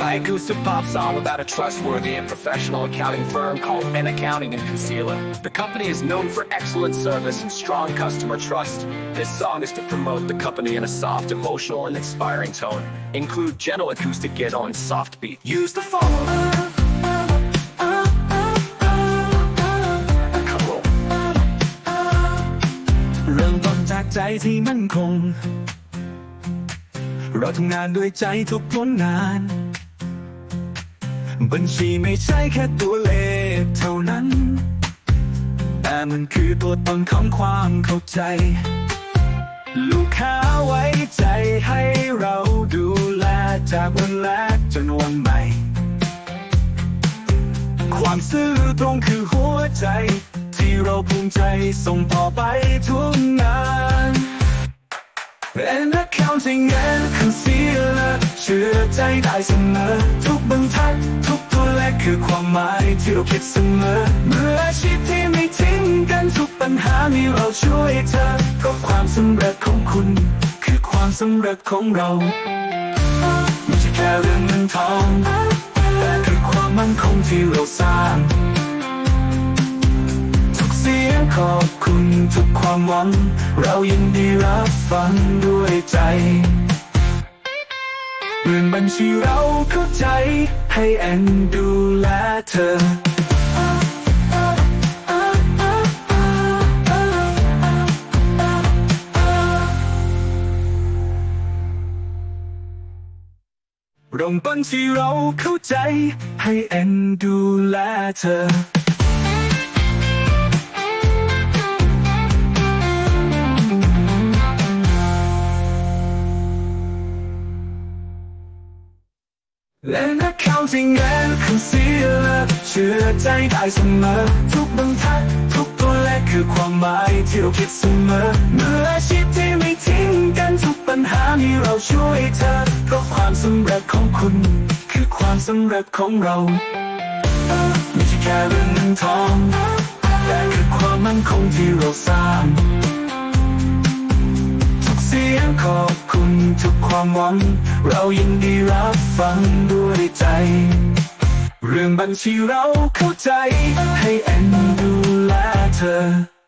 By Acoustic Pop song about a trustworthy and professional accounting firm called N Accounting and Concealer. The company is known for excellent service and strong customer trust. This song is to promote the company in a soft, emotional, and inspiring tone. Include gentle acoustic ghetto and soft beat. Use the following. Come on. เริ่มต้นจากใจที่มั่นคง เราทำงานด้วยใจทุกผลงาน บัญชีไม่ใช่แค่ตัวเลขเท่านั้น แต่มันคือตัวตนของความเข้าใจ ลูกค้าไว้ใจให้เราดูแลจากวันแรกจนวันใหม่ ความซื่อตรงคือหัวใจ ที่เราภูมิใจส่งต่อไปทุกงาน And accounting and concealer เชื่อใจได้เสมอทุกบรรทัดทุก คือความหมายที่เราคิดเสมอมืออาชีพที่ไม่ทิ้งกันทุกปัญหามีเราช่วยเธอก็ความสำเร็จของคุณ คือความสำเร็จของเราไม่ใช่แค่เรื่องเงินทองแต่คือความมั่นคงที่เราสร้างทุกเสียงขอบคุณทุกความหวัง เรายินดีรับฟังด้วยใจ เรื่องบัญชีเราเข้าใจ ให้แอนดูแลเธอเริ่มต้นที่เราเข้าใจ ให้แอนดูแลเธอ และ accounting and concealer เชื่อใจได้เสมอ ทุกบรรทัด ทุกตัวเลขคือความหมายที่เราคิดเสมอเมืออาชีพที่ไม่ทิ้งกันทุกปัญหานี้เราช่วยเธอเพราะความสำเร็จของคุณ คือความสำเร็จของเราไม่ใช่แค่เรื่องเงินทองแต่คือความมั่นคงที่เราสร้าง ความหวัง เรายินดีรับฟังด้วยใจ เรื่องบัญชีเราเข้าใจให้แอนดูแลเธอ